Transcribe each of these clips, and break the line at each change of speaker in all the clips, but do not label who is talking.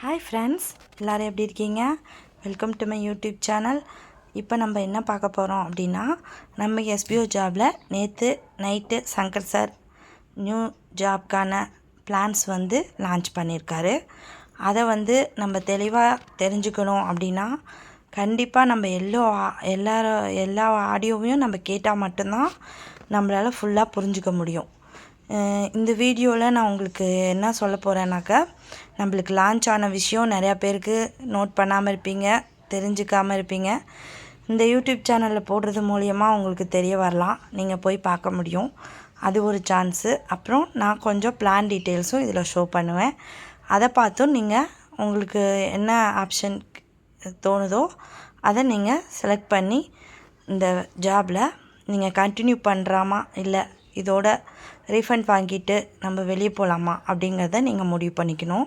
Hi friends எல்லோரும் எப்படி இருக்கீங்க? Welcome to my YouTube channel இப்போ நம்ம என்ன பார்க்க போகிறோம் அப்படின்னா நம்ம எஸ்பிஓ ஜாபில் நேற்று நைட்டு சங்கர் சார் நியூ ஜாப்க்கான பிளான்ஸ் வந்து லான்ச் பண்ணியிருக்காரு அதை வந்து நம்ம தெளிவாக தெரிஞ்சுக்கணும் அப்படின்னா கண்டிப்பாக நம்ம எல்லோ எல்லாரும் எல்லா ஆடியோவையும் நம்ம கேட்டால் மட்டும்தான் நம்மளால் ஃபுல்லாக புரிஞ்சுக்க முடியும். இந்த வீடியோவில் நான் உங்களுக்கு என்ன சொல்ல போகிறேன்னாக்கா நம்மளுக்கு லான்ச் ஆன விஷயம் நிறையா பேருக்கு நோட் பண்ணாமல் இருப்பீங்க தெரிஞ்சுக்காமல் இருப்பீங்க. இந்த யூடியூப் சேனலில் போடுறது மூலியமாக உங்களுக்கு தெரிய வரலாம். நீங்கள் போய் பார்க்க முடியும். அது ஒரு சான்ஸு அப்புறம் நான் கொஞ்சம் பிளான் டீட்டெயில்ஸும் இதில் ஷோ பண்ணுவேன். அதை பார்த்தும் நீங்கள் உங்களுக்கு என்ன ஆப்ஷன் தோணுதோ அதை நீங்கள் செலக்ட் பண்ணி இந்த ஜாபில் நீங்கள் கண்டினியூ பண்ணுறாமா இல்லை இதோட ரீஃபண்ட் வாங்கிட்டு நம்ம வெளியே போகலாமா அப்படிங்கிறத நீங்கள் முடிவு பண்ணிக்கணும்.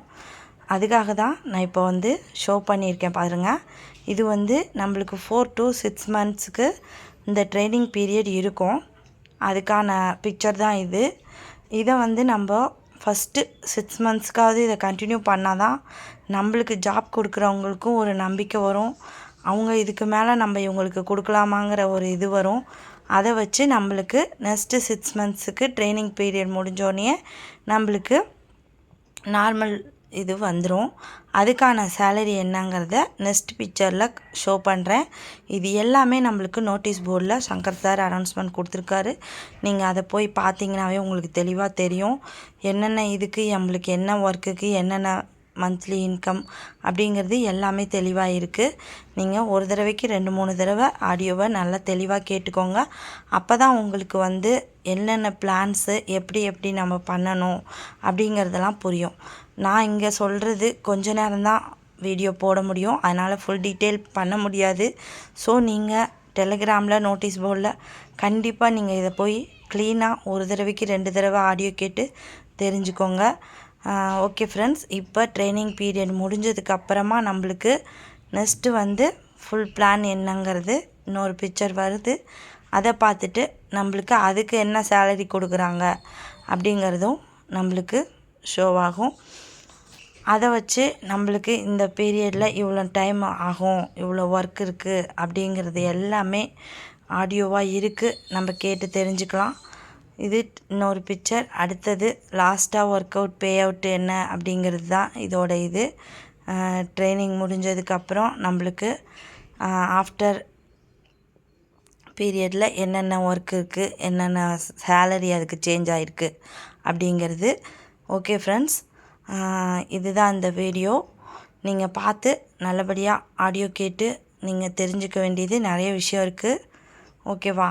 அதுக்காக தான் நான் இப்போ வந்து ஷோ பண்ணியிருக்கேன் பாருங்கள் இது வந்து நம்மளுக்கு ஃபோர் டு சிக்ஸ் மந்த்ஸுக்கு இந்த ட்ரைனிங் பீரியட் இருக்கும். அதுக்கான பிக்சர் தான் இது. இதை வந்து நம்ம ஃபஸ்ட்டு சிக்ஸ் மந்த்ஸ்க்காவது இதை கண்டினியூ பண்ணால் தான் நம்மளுக்கு ஜாப் கொடுக்குறவங்களுக்கும் ஒரு நம்பிக்கை வரும். அவங்க இதுக்கு மேலே நம்ம இவங்களுக்கு கொடுக்கலாமாங்கிற ஒரு இது வரும். அதை வச்சு நம்மளுக்கு நெக்ஸ்ட்டு சிக்ஸ் மந்த்ஸுக்கு ட்ரைனிங் பீரியட் முடிஞ்சோடனே நம்மளுக்கு நார்மல் இது வந்துடும் அதுக்கான சேலரி என்னங்கிறத நெக்ஸ்ட் பிக்சரில் ஷோ பண்ணுறேன் இது எல்லாமே நம்மளுக்கு நோட்டீஸ் போர்டில் சங்கர் சார் அனௌன்ஸ்மெண்ட் கொடுத்துருக்காரு. நீங்கள் அதை போய் பார்த்தீங்கன்னாவே உங்களுக்கு தெளிவாக தெரியும். என்னென்ன இதுக்கு நம்மளுக்கு என்ன ஒர்க்குக்கு என்னென்ன மந்த்லி இன்கம் அப்படிங்கிறது எல்லாமே தெளிவாக இருக்குது நீங்கள் ஒரு தடவைக்கு ரெண்டு மூணு தடவை ஆடியோவை நல்லா தெளிவாக கேட்டுக்கோங்க. அப்போ தான் உங்களுக்கு வந்து என்னென்ன பிளான்ஸு எப்படி எப்படி நம்ம பண்ணணும் அப்படிங்கிறதெல்லாம் புரியும். நான் இங்கே சொல்கிறது கொஞ்ச நேரம்தான் வீடியோ போட முடியும். அதனால் ஃபுல் டீட்டெயில் பண்ண முடியாது. ஸோ நீங்கள் டெலிகிராமில் நோட்டீஸ் போர்டில் கண்டிப்பாக நீங்கள் இதை போய் க்ளீனாக ஒரு தடவைக்கு ரெண்டு தடவை ஆடியோ கேட்டு தெரிஞ்சுக்கோங்க. ஓகே ஃப்ரெண்ட்ஸ் இப்போ ட்ரைனிங் பீரியட் முடிஞ்சதுக்கு அப்புறமா நம்மளுக்கு நெக்ஸ்ட்டு வந்து ஃபுல் பிளான் என்னங்கிறது இன்னொரு பிக்சர் வருது. அதை பார்த்துட்டு நம்மளுக்கு அதுக்கு என்ன சேலரி கொடுக்குறாங்க அப்படிங்கிறதும் நம்மளுக்கு ஷோவாகும் அதை வச்சு நம்மளுக்கு இந்த பீரியடில் இவ்வளோ டைம் ஆகும் இவ்வளோ ஒர்க் இருக்குது அப்படிங்கிறது எல்லாமே ஆடியோவாக இருக்குது நம்ம கேட்டு தெரிஞ்சுக்கலாம். இது இன்னொரு பிக்சர் அடுத்தது லாஸ்ட்டாக ஒர்க் அவுட் பே அவுட் என்ன அப்படிங்கிறது தான் இதோட இது. ட்ரைனிங் முடிஞ்சதுக்கப்புறம் நம்மளுக்கு ஆஃப்டர் பீரியடில் என்னென்ன ஒர்க் இருக்குது என்னென்ன சேலரி அதுக்கு சேஞ்ச் ஆகிருக்கு அப்படிங்கிறது. ஓகே ஃப்ரெண்ட்ஸ் இதுதான் இந்த வீடியோ நீங்கள் பார்த்து நல்லபடியாக ஆடியோ கேட்டு நீங்கள் தெரிஞ்சுக்க வேண்டியது நிறைய விஷயம் இருக்குது ஓகேவா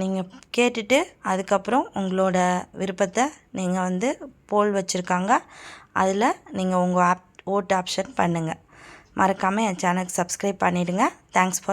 நீங்கள் கேட்டுட்டு அதுக்கப்புறம் உங்களோட விருப்பத்தை நீங்கள் வந்து போல் வச்சுருக்காங்க. அதில் நீங்கள் உங்கள் ஆப் ஓட் ஆப்ஷன் பண்ணுங்கள் மறக்காமல் என் சேனலுக்கு சப்ஸ்கிரைப் பண்ணிவிடுங்க தேங்க்ஸ் ஃபார்